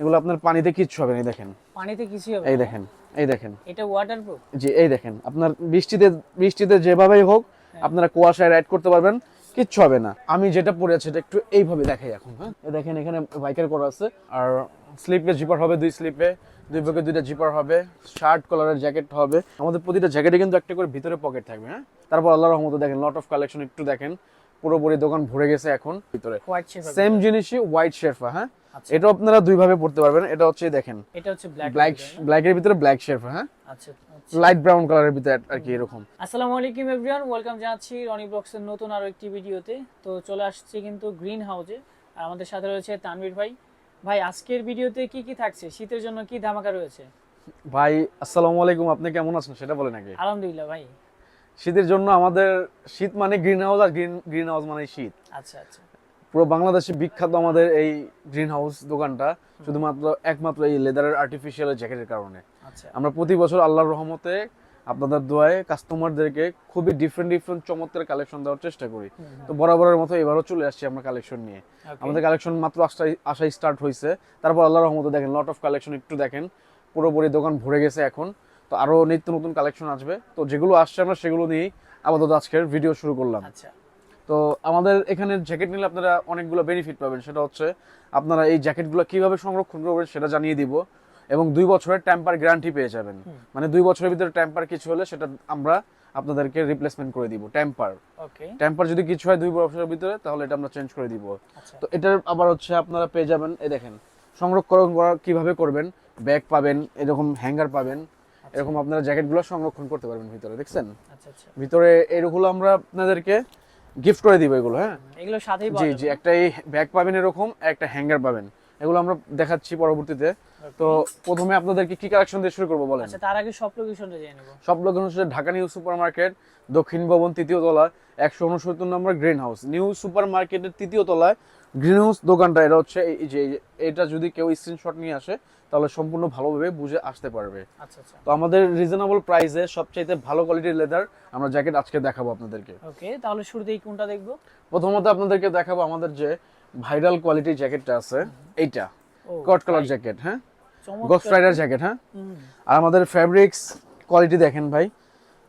এগুলো আপনার পানিতে কিচ্ছু হবে না এই দেখেন। পানিতে কিছুই হবে এই দেখেন এই দেখেন। এটা ওয়াটারপ্রুফ জি এই দেখেন আপনার বৃষ্টিতে বৃষ্টিতে যেভাবেই হোক আপনারা কুয়াশায় রাইড করতে পারবেন কিচ্ছু হবে না। আমি যেটা পরে আছি এটা একটু এইভাবে দেখাই এখন হ্যাঁ। দেখেন এখানে বাইকের করা আছে আর স্লিপে জিপার হবে দুই স্লিপে দুই পকেট দুইটা জিপার হবে শার্ট কলারের জ্যাকেট হবে। আমাদের প্রতিটা জ্যাকেটে কিন্তু একটা করে ভিতরে পকেট থাকবে হ্যাঁ। তারপর আল্লাহ রহমতে দেখেন লট অফ কালেকশন একটু দেখেন। পুরোপুরি দোকান ভরে গেছে এখন ভিতরে। সেম জিনিসই হোয়াইট শেরফা হ্যাঁ? আচ্ছা। এটা আপনারা দুই ভাবে পড়তে পারবেন এটা হচ্ছে দেখেন। এটা হচ্ছে ব্ল্যাক ব্ল্যাক ব্ল্যাকের ভিতরে ব্ল্যাক শেরফা হ্যাঁ? আচ্ছা লাইট ব্রাউন কালারের ভিতরে আর কি এরকম। আসসালামু আলাইকুম এভরিওয়ান ওয়েলকাম জানাচ্ছি রনি ব্লগসের নতুন আরও একটি ভিডিওতে। তো চলে আসছে কিন্তু গ্রিন হাউসে আর আমাদের সাথে রয়েছে তানভীর ভাই। ভাই আজকের ভিডিওতে কি কি থাকছে? শীতের জন্য কি ধামাকা রয়েছে? ভাই আসসালামু আলাইকুম আপনি কেমন আছেন? সেটা বলেন আগে। আলহামদুলিল্লাহ ভাই। শীতের জন্য আমাদের শীত মানে গ্রিন হাউস আর গ্রিন গ্রিন হাউস মানে শীত। আচ্ছা আচ্ছা। পুরো বাংলাদেশে বিখ্যাত আমাদের এই গ্রিন হাউস দোকানটা শুধুমাত্র একমাত্র এই লেদারের আর্টিফিশিয়াল জ্যাকেটের কারণে। আচ্ছা। আমরা প্রতি বছর আল্লাহর রহমতে আপনাদের দোয়ায় কাস্টমারদেরকে খুবই ডিফারেন্ট ডিফারেন্ট চমৎকার কালেকশন দেওয়ার চেষ্টা করি। তো বরাবরের মতো এবারও চলে আসছি আমরা কালেকশন নিয়ে। আমাদের কালেকশন মাত্র আসাই স্টার্ট হয়েছে তারপর আল্লাহর রহমতে দেখেন লট অফ কালেকশন একটু দেখেন। পুরোপুরি দোকান ভরে গেছে এখন। তো আরও নিত্য নতুন কালেকশন আসবে। তো যেগুলো আসছে আমরা সেগুলো নিয়েই আপাতত আজকের ভিডিও শুরু করলাম। আচ্ছা। তো আমাদের এখানে জ্যাকেট নিলে আপনারা অনেকগুলো বেনিফিট পাবেন। সেটা হচ্ছে আপনারা এই জ্যাকেটগুলো কীভাবে সংরক্ষণ করবেন সেটা জানিয়ে দিব এবং দুই বছরের টেম্পার গ্যারান্টি পেয়ে যাবেন। মানে দুই বছরের ভিতরে টেম্পার কিছু হলে সেটা আমরা আপনাদেরকে রিপ্লেসমেন্ট করে দিব টেম্পার ওকে টেম্পার যদি কিছু হয় দুই বছরের ভিতরে তাহলে এটা আমরা চেঞ্জ করে দিব। আচ্ছা। তো এটার আবার হচ্ছে আপনারা পেয়ে যাবেন এই দেখেন সংরক্ষণ করা কীভাবে করবেন ব্যাগ পাবেন এরকম হ্যাঙ্গার পাবেন এরকম আপনারা জ্যাকেটগুলো সংরক্ষণ করতে পারবেন ভিতরে দেখছেন? আচ্ছা আচ্ছা। ভিতরে এগুলো আমরা আপনাদেরকে গিফট করে দিব এগুলো হ্যাঁ? এগুলো সাথেই জি জি একটা এই ব্যাগ পাবেন এরকম একটা হ্যাঙ্গার পাবেন। এগুলো আমরা দেখাচ্ছি পরবর্তীতে। তো প্রথমে আপনাদেরকে কি কালেকশন দিয়ে শুরু করব বলেন? আচ্ছা তার আগে সব লোকেশনটা জেনে নেব। সব লোকেশন হচ্ছে ঢাকা নিউ সুপার মার্কেট দক্ষিণ ভবন তৃতীয় তলা একশো উনসত্তর নম্বর গ্রিন হাউস নিউ সুপার মার্কেটের তৃতীয় তলায় গ্রিন হাউস দোকানটা এটা হচ্ছে এই যে এটা যদি কেউ স্ক্রিনশট নিয়ে আসে তাহলে সম্পূর্ণ ভালোভাবে বুঝে আসতে পারবে। আচ্ছা আচ্ছা। তো আমাদের রিজনেবল প্রাইসে সবচাইতে ভালো কোয়ালিটির লেদার আমরা জ্যাকেট আজকে দেখাবো আপনাদেরকে। ওকে তাহলে শুরুতেই কোনটা দেখব? প্রথমত আপনাদেরকে দেখাবো আমাদের যে ভাইরাল কোয়ালিটির জ্যাকেটটা আছে এইটা। কট কালার জ্যাকেট হ্যাঁ। গোস্ট রাইডার জ্যাকেট হ্যাঁ? আর আমাদের ফ্যাব্রিক্স কোয়ালিটি দেখেন ভাই।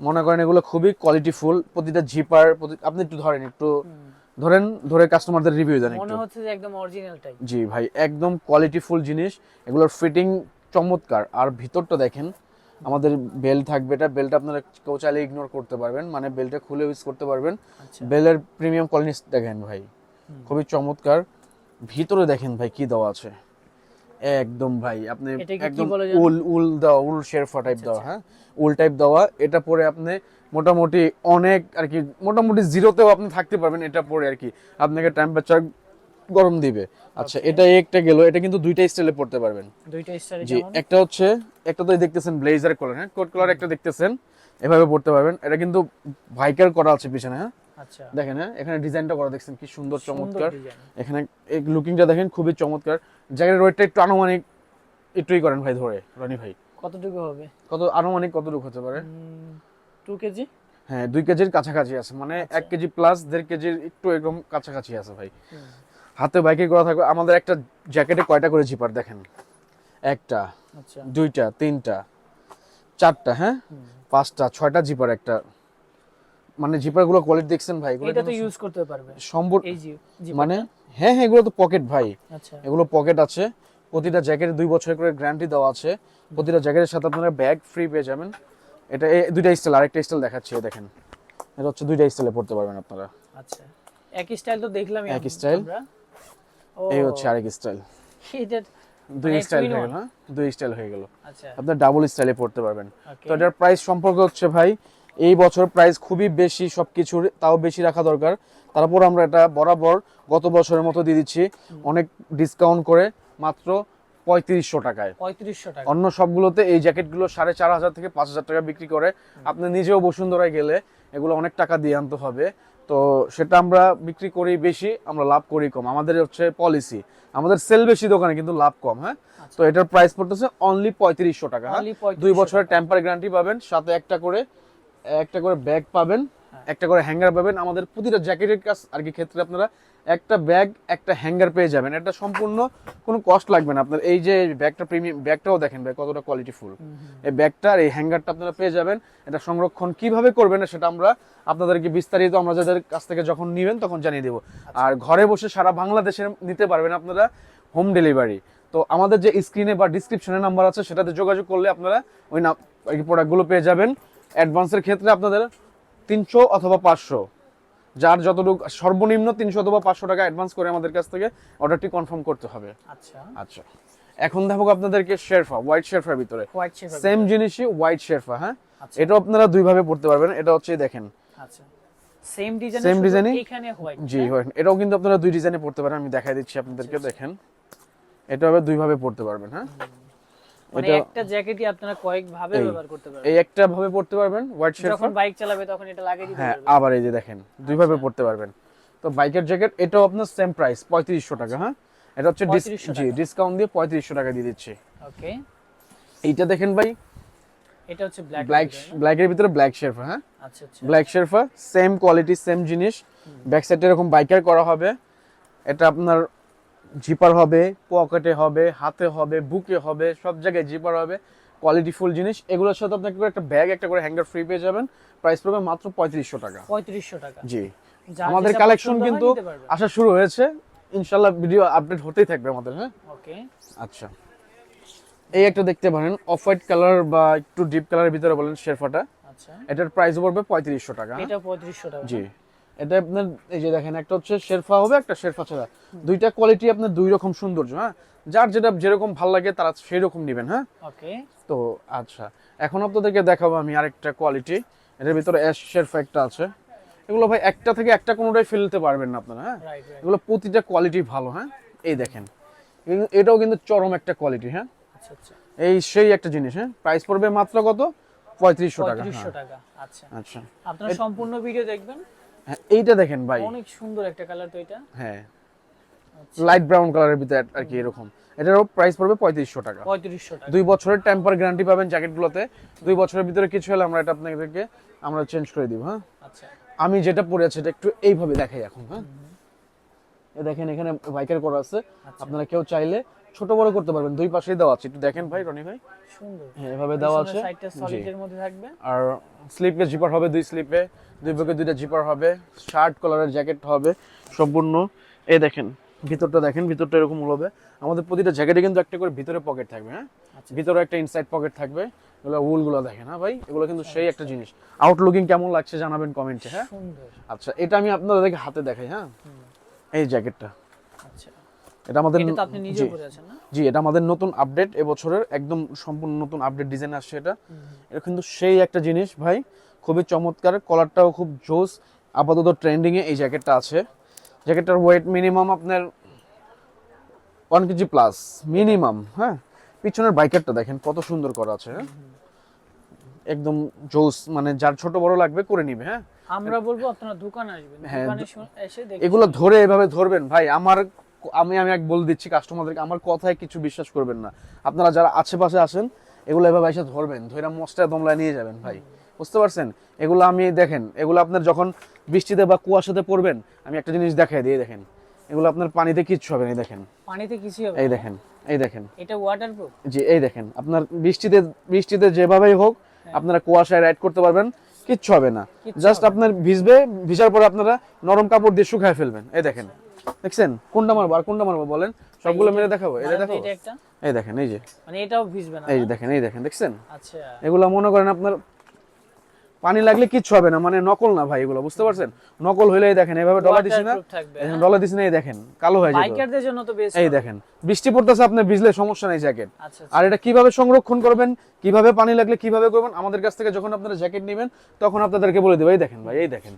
মনে করেন এগুলো খুবই কোয়ালিটি ফুল প্রতিটা জিপার আপনি একটু ধরেন একটু। ধরেন ধরে কাস্টমারদের রিভিউ দেন মনে হচ্ছে যে একদম অরিজিনালটাই জি ভাই একদম কোয়ালিটি ফুল জিনিস। এগুলোর ফিটিং চমৎকার। আর ভিতরটা দেখেন আমাদের বেল থাকবে এটা। বেলটা আপনারা কেউ চাইলে ইগনোর করতে পারবেন। মানে বেলটা খুলে ইউজ করতে পারবেন। আচ্ছা। বেলের প্রিমিয়াম কোয়ালিটি দেখেন ভাই। খুবই চমৎকার। ভিতরে দেখেন ভাই কি দেওয়া আছে। একদম ভাই আপনি একদম উল উল দেওয়া উল শেরফা টাইপ দেওয়া হ্যাঁ? উল টাইপ দেওয়া এটা পরে আপনি মোটামুটি অনেক আর কি মোটামুটি জিরোতেও আপনি থাকতে পারবেন এটা পরে আর কি। আপনাকে টেম্পারেচার গরম দিবে। আচ্ছা এটা একটা গেল এটা কিন্তু দুইটা স্টাইলে পড়তে পারবেন। দুইটা স্টারে জি একটা হচ্ছে একটা তো দেখতেছেন ব্লেজার কালার হ্যাঁ? কোট কালার একটা দেখতেছেন এভাবে পড়তে পারবেন। এটা কিন্তু ভাইকার করা আছে পিছনে হ্যাঁ? আচ্ছা। দেখেন হ্যাঁ? এখানে ডিজাইনটা করা দেখছেন কি সুন্দর চমৎকার। এখানে এই লুকিংটা দেখেন খুবই চমৎকার। জায়গার ওয়েটটা একটু আনুমানিক একটুই করেন ভাই ধরে রনি ভাই। কতটুকু হবে? কত আনুমানিক কতটুকু হতে পারে? Two KG? হ্যাঁ দুই কেজির কাছাকাছি আছে। মানে আচ্ছা। এক কেজি প্লাস দেড় কেজির একটু এরকম কাছাকাছি আছে ভাই। হাতে বাইকে করা থাকবে। আমাদের একটা জ্যাকেটে কয়টা করে জিপার দেখেন? একটা আচ্ছা। দুইটা তিনটা চারটা হ্যাঁ? পাঁচটা ছয়টা জিপার একটা। মানে জিপারগুলো কোয়ালিটি দেখছেন ভাই? এটা তো ইউজ করতে পারবে। সম্পূর্ণ মানে হ্যাঁ হ্যাঁ এগুলো তো পকেট ভাই। আচ্ছা। এগুলো পকেট আছে। প্রতিটা জ্যাকেটে দুই বছরের করে গ্যারান্টি দেওয়া আছে। প্রতিটা জ্যাকেটের সাথে আপনারা ব্যাগ ফ্রি পেয়ে যাবেন। এটা দুইটা স্টাইল আরেকটা স্টাইল দেখাচ্ছি দেখেন। এটা হচ্ছে দুইটা স্টাইলে পড়তে পারবেন আপনারা। আচ্ছা। একই স্টাইল তো দেখলামই একই। ও। এই হচ্ছে আরেক স্টাইল এটা দুই স্টাইল হয়ে গেল হ্যাঁ? দুই স্টাইল হয়ে গেল। আচ্ছা। আপনার ডাবল স্টাইলে পড়তে পারবেন। তো এটার প্রাইস সম্পর্কে হচ্ছে ভাই এই বছর প্রাইস খুবই বেশি সবকিছুর তাও বেশি রাখা দরকার। তারপর আমরা এটা বরাবর গত বছরের মতো দিয়ে দিচ্ছি। অনেক ডিসকাউন্ট করে মাত্র পঁয়ত্রিশশো টাকায়। পঁয়ত্রিশশো টাকা। অন্য সবগুলোতে এই জ্যাকেটগুলো সাড়ে চার হাজার থেকে পাঁচ হাজার টাকা বিক্রি করে। আপনি নিজেও বসুন্ধরায় গেলে এগুলো অনেক টাকা দিয়ে আনতে হবে। তো সেটা আমরা বিক্রি করি বেশি আমরা লাভ করি কম। আমাদের হচ্ছে পলিসি। আমাদের সেল বেশি দোকানে কিন্তু লাভ কম হ্যাঁ? তো এটার প্রাইস পড়তেছে অনলি পঁয়ত্রিশশো টাকা হ্যাঁ? Only 3500 দুই বছরের টেম্পার গ্যারান্টি পাবেন সাথে একটা করে একটা করে ব্যাগ পাবেন একটা করে হ্যাঙ্গার পাবেন। আমাদের প্রতিটা জ্যাকেটের কাজ আর কি ক্ষেত্রে আপনারা একটা ব্যাগ একটা হ্যাঙ্গার পেয়ে যাবেন। এটা সম্পূর্ণ কোনো কস্ট লাগবে না আপনার। এই যে ব্যাগটা প্রিমিয়াম ব্যাগটাও দেখেন ব্যাগ কতটা কোয়ালিটি ফুল এই ব্যাগটা আর এই হ্যাঙ্গারটা আপনারা পেয়ে যাবেন। এটা সংরক্ষণ কীভাবে করবেন সেটা আমরা আপনাদেরকে বিস্তারিত আমরা যাদের কাছ থেকে যখন নেবেন তখন জানিয়ে দেবো। আর ঘরে বসে সারা বাংলাদেশে নিতে পারবেন আপনারা হোম ডেলিভারি। তো আমাদের যে স্ক্রিনে বা ডিসক্রিপশনে নাম্বার আছে সেটাতে যোগাযোগ করলে আপনারা ওই প্রোডাক্টগুলো পেয়ে যাবেন। অ্যাডভান্সের ক্ষেত্রে আপনাদের তিনশো অথবা পাঁচশো। যার যতটুকু সর্বনিম্ন তিনশো অথবা পাঁচশো টাকা অ্যাডভান্স করে আমাদের কাছ থেকে অর্ডারটি কনফার্ম করতে হবে। আচ্ছা। আচ্ছা। এখন দেখো আপনাদেরকে শেরফা হোয়াইট শেরফার ভিতরে। সেম জিনিসই হোয়াইট শেরফা হ্যাঁ? আচ্ছা। এটাও আপনারা দুইভাবে পড়তে পারবেন। এটা হচ্ছে দেখেন। আচ্ছা। সেম ডিজাইন design এ? এখানে হোয়াইট জি হোয়াইট এটাও কিন্তু আপনারা দুই ডিজাইনে পড়তে পারেন। আমি দেখাই দিচ্ছি আপনাদেরকে দেখেন। এটা হবে দুই ভাবে পড়তে পারবেন হ্যাঁ? এটা- একটা জ্যাকেটই আপনারা কয়েক ভাবে এই। ব্যবহার করতে পারবেন। এই একটা ভাবে পড়তে পারবেন হোয়াইট যখন বাইক চালাবে তখন এটা লাগিয়ে দিতে হ্যাঁ পারবেন আবার এই যে দেখেন দুইভাবে পড়তে পারবেন। তো বাইকের জ্যাকেট এটাও আপনার সেম প্রাইস পঁয়ত্রিশশো টাকা হ্যাঁ? এটা হচ্ছে জি ডিসকাউন্ট দিয়ে পঁয়ত্রিশশো টাকা দিয়ে দিচ্ছি। ওকে এইটা দেখেন ভাই এটা হচ্ছে ব্ল্যাক ব্ল্যাক ব্ল্যাকের ভিতরে ব্ল্যাক শেরফা হ্যাঁ? আচ্ছা আচ্ছা। ব্ল্যাক শেরফা সেম কোয়ালিটি সেম জিনিস। ব্যাক সাইডে এরকম বাইকার করা হবে। এটা আপনার জিপার হবে পকেটে হবে হাতে হবে বুকে হবে সব জায়গায় জিপার হবে কোয়ালিটি ফুল জিনিস। এগুলোর সাথে আপনাকে করে একটা ব্যাগ একটা করে হ্যাঙ্গার ফ্রি পেয়ে যাবেন। প্রাইস পড়বে মাত্র পঁয়ত্রিশশো টাকা। পঁয়ত্রিশশো টাকা। জি। আমাদের কালেকশন কিন্তু নিতে আসা শুরু হয়েছে। ইনশাল্লাহ ভিডিও আপডেট হতেই থাকবে আমাদের হ্যাঁ? ওকে। আচ্ছা। এই একটা দেখতে পারেন অফ হোয়াইট কালার বা একটু ডিপ কালারের ভিতরে বলেন শেরফাটা। আচ্ছা। এটার প্রাইস পড়বে পঁয়ত্রিশশো টাকা? এটা পঁয়ত্রিশশো টাকা। জি। এটা আপনার এই যে দেখেন একটা হচ্ছে শেরফা হবে একটা শেরফা ছাড়া। দুইটা কোয়ালিটি আপনার দুই রকম সৌন্দর্য হ্যাঁ? যার যেটা যেরকম ভালো লাগে তারা সেই রকম নেবেন হ্যাঁ? ওকে। তো আচ্ছা। এখন আপনাদেরকে দেখাবো আমি আরেকটা কোয়ালিটি এটার ভিতরে অ্যাশ শেরফা একটা আছে। এগুলো ভাই একটা থেকে একটা কোনোটাই ফেলতে পারবেন না আপনারা হ্যাঁ? এগুলো প্রতিটা কোয়ালিটি ভালো হ্যাঁ? এই দেখেন। এটাও কিন্তু চরম একটা কোয়ালিটি হ্যাঁ? আচ্ছা আচ্ছা। এই সেই একটা জিনিস হ্যাঁ? প্রাইস পড়বে মাত্র কত? পঁয়ত্রিশশো টাকা হ্যাঁ। টাকা আচ্ছা। আচ্ছা। আপনারা সম্পূর্ণ ভিডিও দেখবেন। এইটা দেখেন ভাই। অনেক সুন্দর একটা কালার তো এটা। হ্যাঁ। লাইট ব্রাউন কালারের ভিতরে আর কি এরকম। এটারও প্রাইস পড়বে পঁয়ত্রিশশো টাকা। পঁয়ত্রিশশো টাকা। দুই বছরের টেম্পার গ্যারান্টি পাবেন জ্যাকেটগুলোতে দুই বছরের ভিতরে কিছু হলে আমরা এটা আপনাদেরকে আমরা চেঞ্জ করে দিব হ্যাঁ? আচ্ছা। আমি যেটা পরে আছি এটা একটু এইভাবে দেখাই এখন হ্যাঁ? এ দেখেন এখানে বাইকের করা আছে। আচ্ছা। আপনারা কেউ চাইলে ছোট বড় করতে পারবেন দুই পাশেই দেওয়া আছে। একটু দেখেন ভাই রনি ভাই। সুন্দর। হ্যাঁ এভাবে দেওয়া আছে। সাইডটা সলিডের মধ্যে থাকবে। আর স্লিপে জিপার হবে দুই স্লিপে দুই বুকে দুইটা জিপার হবে। শার্ট কলারের জ্যাকেট হবে সম্পূর্ণ। এই দেখেন ভিতরটা দেখেন ভিতরটা এরকম হবে আমাদের প্রতিটা জ্যাকেটে কিন্তু একটা করে ভিতরে পকেট থাকবে হ্যাঁ? আচ্ছা। ভিতরে একটা ইনসাইড পকেট থাকবে। এগুলো উলগুলো দেখেন হ্যাঁ ভাই? এগুলো কিন্তু সেই একটা জিনিস। আউটলুকিং কেমন লাগছে জানাবেন কমেন্টে হ্যাঁ? সুন্দর। আচ্ছা এটা আমি আপনাদেরকে হাতে দেখাই হ্যাঁ? এই জ্যাকেটটা আচ্ছা। এটা আমাদের আপনি নিজে জি, পরে আছেন না? জি এটা আমাদের নতুন আপডেট এবছরের একদম সম্পূর্ণ নতুন আপডেট ডিজাইন আসছে এটা। এটা কিন্তু সেই একটা জিনিস ভাই। খুবই চমৎকার কলারটাও খুব জোস। আপাতত ট্রেন্ডিং এ এই জ্যাকেটটা আছে। জ্যাকেটটার ওয়েট মিনিমাম আপনার ওয়ান কেজি প্লাস মিনিমাম হ্যাঁ? পিছনের বাইকারটা দেখেন কত সুন্দর করা আছে হ্যাঁ? একদম জোস মানে যার ছোট বড় লাগবে করে নিবে হ্যাঁ? আমরা বলব আপনারা দোকানে আসবেন হ্যাঁ, দোকানে এসে এগুলো ধরে এভাবে ধরবেন ভাই। আমার আমি আমি এক বলে দিচ্ছি কাস্টমারদেরকে আমার কথায় কিছু বিশ্বাস করবেন না। আপনারা যারা আশেপাশে আসেন এগুলো এভাবে এসে ধরবেন ধরে মস্তা দমলায় নিয়ে যাবেন ভাই। বুঝতে পারছেন? এগুলো আমি দেখেন এগুলো আপনার যখন বৃষ্টিতে বা কুয়াশাতে পড়বেন আমি একটা জিনিস দেখাই দিয়ে দেখেন। এগুলো আপনার পানিতে কিচ্ছু হবে না এই দেখেন। পানিতে কিছু হবে এই দেখেন এই দেখেন। এটা ওয়াটারপ্রুফ জি এই দেখেন আপনার বৃষ্টিতে বৃষ্টিতে যেভাবেই হোক আপনারা কুয়াশায় রাইড করতে পারবেন কিচ্ছু হবে না। জাস্ট আপনার ভিজবে ভিজার পরে আপনারা নরম কাপড় দিয়ে শুকায় ফেলবেন এই দেখেন। দেখছেন? কোনটা মারবো আর কোনটা মারবো বলেন? সবগুলো মেরে দেখাবো। এটা একটা? এই দেখেন এই যে। মানে এটাও ভিজবে না এই যে দেখেন এই দেখেন দেখছেন? আচ্ছা। এগুলো মনে করেন আপনার পানি লাগলে কিচ্ছু হবে না মানে নকল না ভাই এগুলো বুঝতে পারছেন? নকল হইলে দেখেন এভাবে ডলা দিছি না। এখন ডলা দিছি না এই দেখেন কালো হয়ে যাবে। বাইকারদের জন্য তো বেশ এই দেখেন বৃষ্টি পড়তেছে আপনি ভিজলে সমস্যা নাই জ্যাকেট আচ্ছা আর এটা কীভাবে সংরক্ষণ করবেন কীভাবে পানি লাগলে কীভাবে করবেন আমাদের কাছ থেকে যখন আপনারা জ্যাকেট নেবেন তখন আপনাদেরকে বলে দেবো। এই দেখেন ভাই এই দেখেন।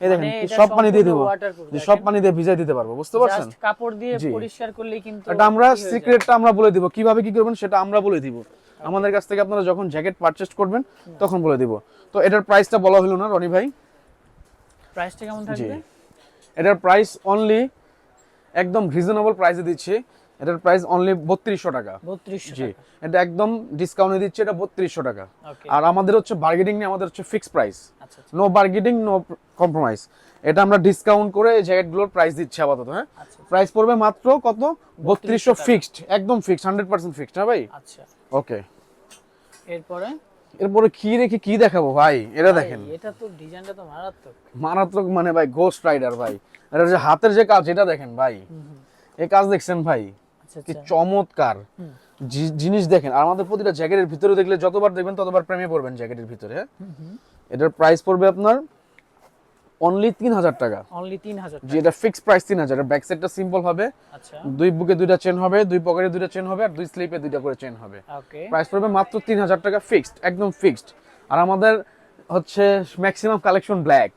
এই দেখেন মানে সব পানি দিয়ে দেবো। সব পানি দিয়ে ভিজাই দিতে পারব বুঝতে পারছেন? কাপড় দিয়ে পরিষ্কার করলেই কিন্তু এটা আমরা? সিক্রেটটা আমরা বলে দিব। কীভাবে কি করবেন সেটা আমরা বলে দিব। আমাদের কাছ থেকে আপনারা যখন জ্যাকেট পারচেজ করবেন তখন বলে দিব। তো এটার প্রাইসটা বলা হলো না রনি ভাই? প্রাইসটা কেমন থাকবে? এটার প্রাইস অনলি একদম রিজনেবল প্রাইসে দিচ্ছি। এটার প্রাইস অনলি বত্রিশশো টাকা। জি। এটা একদম ডিসকাউন্টে দিচ্ছে এটা বত্রিশশো টাকা। আর আমাদের হচ্ছে বার্গেনিং নিয়ে আমাদের হচ্ছে ফিক্সড প্রাইস আচ্ছা আচ্ছা, নো বার্গেনিং নো কম্প্রোমাইজ এটা আমরা ডিসকাউন্ট করে এই জ্যাকেটগুলোর প্রাইস দিচ্ছি আপাতত হ্যাঁ? আচ্ছা প্রাইস পড়বে মাত্র কত? বত্রিশশো ফিক্সড একদম ফিক্সড হান্ড্রেড পার্সেন্ট ফিক্সড হ্যাঁ ভাই? আচ্ছা। ওকে এরপরে? এরপরে কি রেখে কি দেখাবো ভাই? এটা দেখেন। এটা তো ডিজাইনটা তো মারাত্মক। মারাত্মক মানে ভাই গোস্ট রাইডার ভাই। এটা যে হাতের যে কাজ এটা দেখেন ভাই। এই কাজ দেখছেন ভাই? আচ্ছা কি চমৎকার। জিনিস দেখেন আর আমাদের প্রতিটা জ্যাকেটের ভিতরে দেখলে যতবার দেখবেন ততবার প্রেমে পড়বেন জ্যাকেটের ভিতরে হ্যাঁ। এটার প্রাইস পড়বে আপনার অনলি তিন হাজার টাকা। অনলি তিন হাজার যে এটা ফিক্সড প্রাইস তিন হাজার ব্যাক সাইডটা সিম্পল হবে। আচ্ছা। দুই বুকে দুইটা চেন হবে দুই পকেটে দুইটা চেন হবে আর দুই স্লিপে দুইটা করে চেন হবে। ওকে প্রাইস পড়বে মাত্র তিন হাজার টাকা ফিক্সড একদম ফিক্সড আর আমাদের হচ্ছে ম্যাক্সিমাম কালেকশন ব্ল্যাক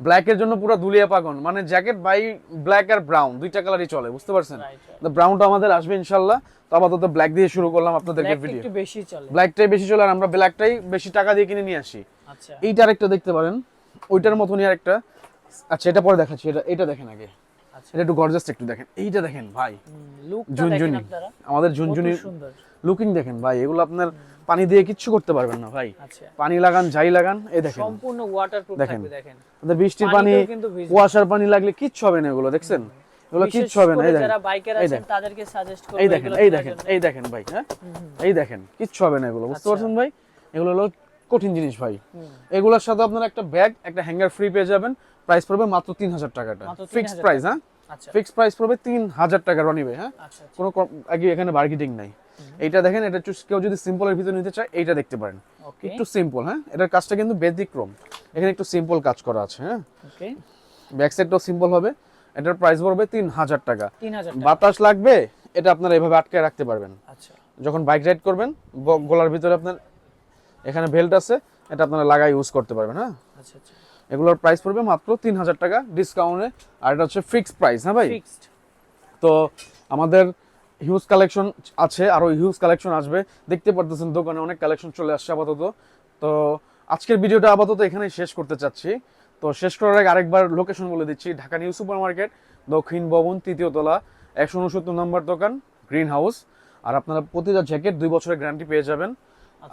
ব্ল্যাকের জন্য পুরো দুলিয়া পাগন মানে জ্যাকেট বাই ব্ল্যাক আর ব্রাউন দুইটা কালারই চলে বুঝতে পারছেন? রাইট ব্রাউনটা আমাদের আসবে ইনশাল্লাহ। তো আপাতত ব্ল্যাক দিয়ে শুরু করলাম আপনাদেরকে ভিডিও একটু বেশি চলে। ব্ল্যাকটাই বেশি চলে আর আমরা ব্ল্যাকটাই বেশি টাকা দিয়ে কিনে নিয়ে আসি। আচ্ছা। এইটা আরেকটা দেখতে পারেন। ওইটার মতনই আরেকটা। আচ্ছা এটা পরে দেখাচ্ছি। এটা এটা দেখেন আগে। আচ্ছা। এটা একটু গর্জাস একটু দেখেন। এইটা দেখেন ভাই। লুকটা দেখেন ঝুনঝুনি। আপনারা। আমাদের ঝুনঝুনি সুন্দর। লুকিং দেখেন ভাই এগুলো আপনার পানি দিয়ে কিচ্ছু করতে পারবেন না ভাই। আচ্ছা। পানি লাগান যাই লাগান এই দেখেন। সম্পূর্ণ ওয়াটারপ্রুফ দেখেন। দেখেন। বৃষ্টির পানি। কুয়াশার পানি লাগলে কিচ্ছু হবে না এগুলো দেখছেন? এগুলো কিচ্ছু হবে না এই দেখেন যারা বাইকার আছেন তাদেরকে সাজেস্ট করব এই দেখেন এই দেখেন এই দেখেন ভাই হ্যাঁ? এই দেখেন কিচ্ছু হবে না এগুলো বুঝতে আচ্ছা। পারছেন ভাই? এগুলো হলো কঠিন জিনিস ভাই। এগুলোর সাথে আপনার একটা ব্যাগ একটা হ্যাঙ্গার ফ্রি পেয়ে যাবেন। প্রাইস পড়বে মাত্র তিন হাজার টাকাটা। মাত্র 3,000 ফিক্সড প্রাইস হ্যাঁ? আচ্ছা। ফিক্সড প্রাইস পড়বে তিন হাজার টাকা রনি ভাই হ্যাঁ? আচ্ছা আচ্ছা। কোনো আগে এখানে মার্কেটিং নাই। এইটা দেখেন এটা কেউ যদি সিম্পলের ভিতরে নিতে চায় এইটা দেখতে পারেন। একটু সিম্পল হ্যাঁ? এটার কাজটা কিন্তু ব্যতিক্রম। এখানে একটু সিম্পল কাজ করা আছে হ্যাঁ? ওকে ব্যাক সাইডটাও সিম্পল হবে। এটার প্রাইস পড়বে তিন হাজার টাকা। 3000 বাতাস লাগবে এটা আপনারা এভাবে আটকে রাখতে পারবেন। আচ্ছা। যখন বাইক রাইড করবেন গলার ভিতরে আপনার এখানে বেল্ট আছে এটা আপনারা লাগাই ইউজ করতে পারবেন হ্যাঁ? আচ্ছা আচ্ছা। এগুলোর প্রাইস পড়বে মাত্র তিন হাজার টাকা ডিসকাউন্টে আর এটা হচ্ছে ফিক্সড প্রাইস হ্যাঁ ভাই? ফিক্সড তো আমাদের হিউজ কালেকশন আছে আরও হিউজ কালেকশন আসবে। দেখতে পারতেছেন দোকানে অনেক কালেকশন চলে আসছে আপাতত। তো আজকের ভিডিওটা আপাতত এখানেই শেষ করতে চাচ্ছি। তো শেষ করার আগে আরেকবার লোকেশন বলে দিচ্ছি ঢাকা নিউ সুপার মার্কেট দক্ষিণ ভবন তৃতীয় তলা একশো উনসত্তর নম্বর দোকান গ্রিন হাউস আর আপনারা প্রতিটা জ্যাকেট দুই বছরের গ্যারান্টি পেয়ে যাবেন।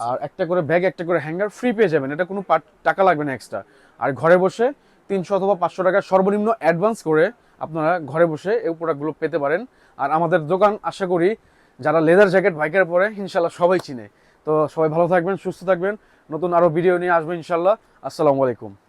আর একটা করে ব্যাগ একটা করে হ্যাঙ্গার ফ্রি পেয়ে যাবেন। এটা কোনো টাকা লাগবে না এক্সট্রা আর ঘরে বসে তিনশো অথবা পাঁচশো টাকা সর্বনিম্ন অ্যাডভান্স করে আপনারা ঘরে বসে এই প্রোডাক্টগুলো পেতে পারেন। আর আমাদের দোকান, আশা করি, যারা লেদার জ্যাকেট বাইকের পরে ইনশাল্লাহ সবাই চিনে। তো সবাই ভালো থাকবেন, সুস্থ থাকবেন। নতুন আরও ভিডিও নিয়ে আসবেন ইনশাল্লাহ আসসালামু আলাইকুম।